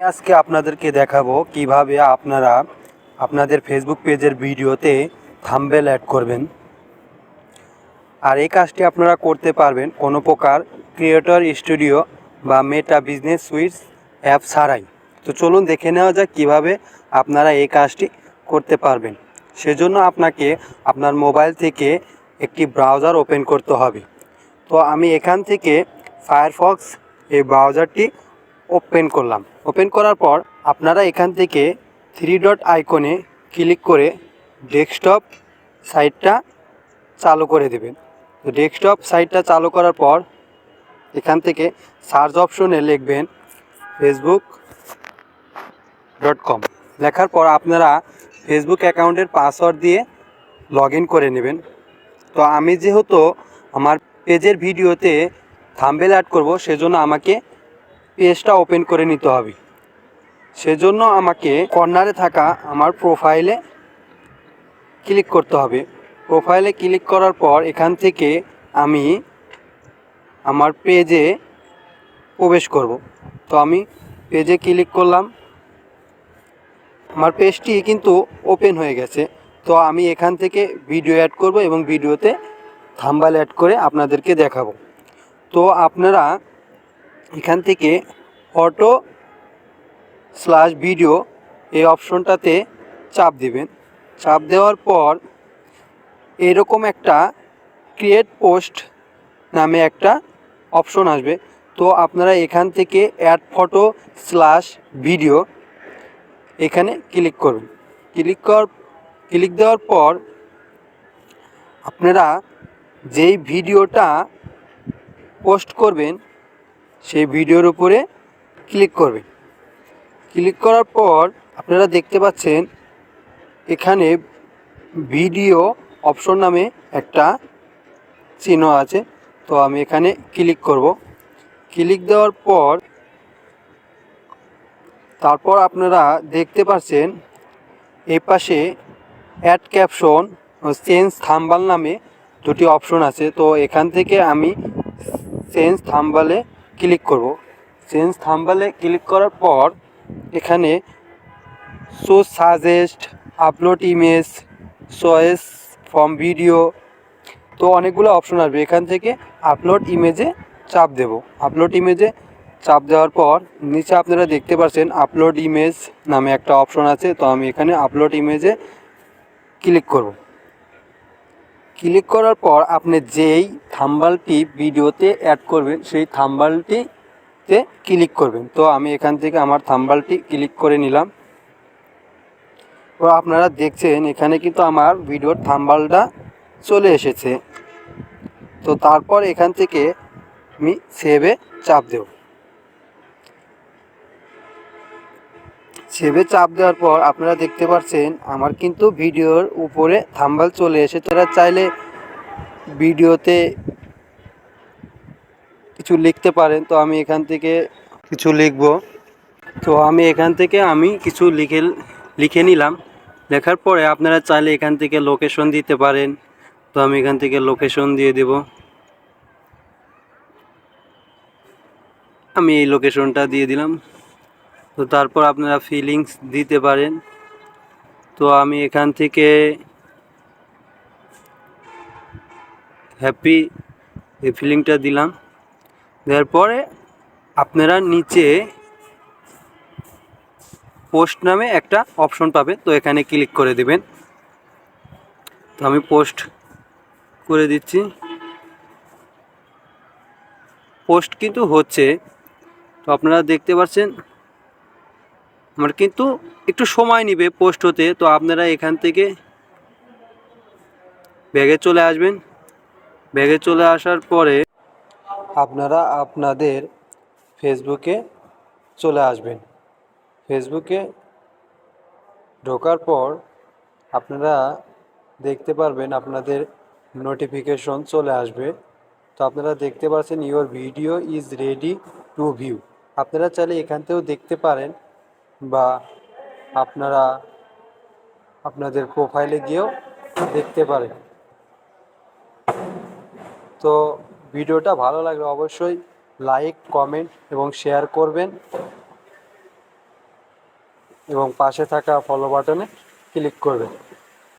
আজকে আপনাদেরকে দেখাবো কীভাবে আপনারা আপনাদের ফেসবুক পেজের ভিডিওতে থাম্বেল অ্যাড করবেন। আর এই কাজটি আপনারা করতে পারবেন কোনো প্রকার ক্রিয়েটর স্টুডিও বা মেটা বিজনেস সুইটস অ্যাপ ছাড়াই। তো চলুন দেখে নেওয়া যাক কীভাবে আপনারা এই কাজটি করতে পারবেন। সেজন্য আপনাকে আপনার মোবাইল থেকে একটি ব্রাউজার ওপেন করতে হবে। তো আমি এখান থেকে ফায়ারফক্স এই ব্রাউজারটি ওপেন করলাম। ওপেন করার পর আপনারা এখান থেকে থ্রি ডট আইকনে ক্লিক করে ডেস্কটপ সাইটটা চালু করে দেবেন। ডেস্কটপ সাইটটা চালু করার পর এখান থেকে সার্চ অপশনে লিখবেন ফেসবুক ডট কম লেখার পর আপনারা ফেসবুক অ্যাকাউন্টের পাসওয়ার্ড দিয়ে লগ করে নেবেন। তো আমি যেহেতু আমার পেজের ভিডিওতে থাম্বেল অ্যাড করব, সেজন্য আমাকে পেজটা ওপেন করে নিতে হবে। সেজন্য আমাকে কর্নারে থাকা আমার প্রোফাইলে ক্লিক করতে হবে। প্রোফাইলে ক্লিক করার পর এখান থেকে আমি আমার পেজে প্রবেশ করব। তো আমি পেজে ক্লিক করলাম। আমার পেজটি কিন্তু ওপেন হয়ে গেছে। তো আমি এখান থেকে ভিডিও অ্যাড করব এবং ভিডিওতে থাম্বাল অ্যাড করে আপনাদেরকে দেখাবো। তো আপনারা এখান থেকে ফটো স্ল্যাশ ভিডিও এই অপশনটাতে চাপ দিবেন। চাপ দেওয়ার পর এরকম একটা ক্রিয়েট পোস্ট নামে একটা অপশন আসবে। তো আপনারা এখান থেকে অ্যাড ফটো স্ল্যাশ ভিডিও এখানে ক্লিক করুন। ক্লিক কর ক্লিক দেওয়ার পর আপনারা যেই ভিডিওটা পোস্ট করবেন সেই ভিডিওর উপরে ক্লিক করবেন। ক্লিক করার পর আপনারা দেখতে পাচ্ছেন এখানে ভিডিও অপশন নামে একটা চিহ্ন আছে। তো আমি এখানে ক্লিক করব। ক্লিক দেওয়ার পর তারপর আপনারা দেখতে পাচ্ছেন এই পাশে অ্যাড ক্যাপশন চেঞ্জ থাম্বাল নামে দুটি অপশন আছে। তো এখান থেকে আমি চেঞ্জ থাম্বালে ক্লিক করব। চেঞ্জ থাম্বালে ক্লিক করার পর এখানে show suggest upload image choice from video তো অনেকগুলো অপশন আসবে। এখান থেকে আপলোড ইমেজে চাপ দেব। আপলোড ইমেজে চাপ দেওয়ার পর নিচে আপনারা দেখতে পাচ্ছেন আপলোড ইমেজ নামে একটা অপশন আছে, তো আমি এখানে আপলোড ইমেজে ক্লিক করব। ক্লিক করার পর আপনি যেই থাম্বালটি ভিডিওতে অ্যাড করবেন, সেই থাম্বালটিতে ক্লিক করবেন। তো আমি এখান থেকে আমার থাম্বালটি ক্লিক করে নিলাম। তো আপনারা দেখছেন, এখানে কিন্তু আমার ভিডিওর থাম্বালটা চলে এসেছে। তো তারপর এখান থেকে আমি সেভে চাপ দেব। সেভে চাপ দেওয়ার পর আপনারা দেখতে পাচ্ছেন, আমার কিন্তু ভিডিওর উপরে থাম্বাল চলে এসে তারা চাইলে ভিডিওতে কিছু লিখতে পারেন, তো আমি এখান থেকে কিছু লিখব। তো আমি এখান থেকে আমি কিছু লিখে লিখে নিলাম। লেখার পরে আপনারা চাইলে এখান থেকে লোকেশন দিতে পারেন। তো আমি এখান থেকে লোকেশন দিয়ে দেব। আমি এই লোকেশনটা দিয়ে দিলাম। তো তারপর আপনারা ফিলিংস দিতে পারেন। তো আমি এখান থেকে হ্যাপি এই ফিলিংটা দিলাম। দেওয়ার পরে আপনারা নিচে পোস্ট নামে একটা অপশন পাবে তো এখানে ক্লিক করে দেবেন। তো আমি পোস্ট করে দিচ্ছি। পোস্ট কিন্তু হচ্ছে, তো আপনারা দেখতে পাচ্ছেন, আমার কিন্তু একটু সময় নেবে পোস্ট হতে। তো আপনারা এখান থেকে ব্যাগে চলে আসবেন। ব্যাগে চলে আসার পরে আপনারা আপনাদের ফেসবুকে চলে আসবেন। ফেসবুকে ঢোকার পর আপনারা দেখতে পারবেন আপনাদের নোটিফিকেশন চলে আসবে। তো আপনারা দেখতে পাচ্ছেন your video is ready to view আপনারা চাইলে এখান থেকেও দেখতে পারেন বা আপনারা আপনাদের প্রোফাইলে গিয়েও দেখতে পারেন। তো ভিডিওটা ভালো লাগলে অবশ্যই লাইক কমেন্ট এবং শেয়ার করবেন। এবং পাশে থাকা ফলো বাটনে ক্লিক করবেন।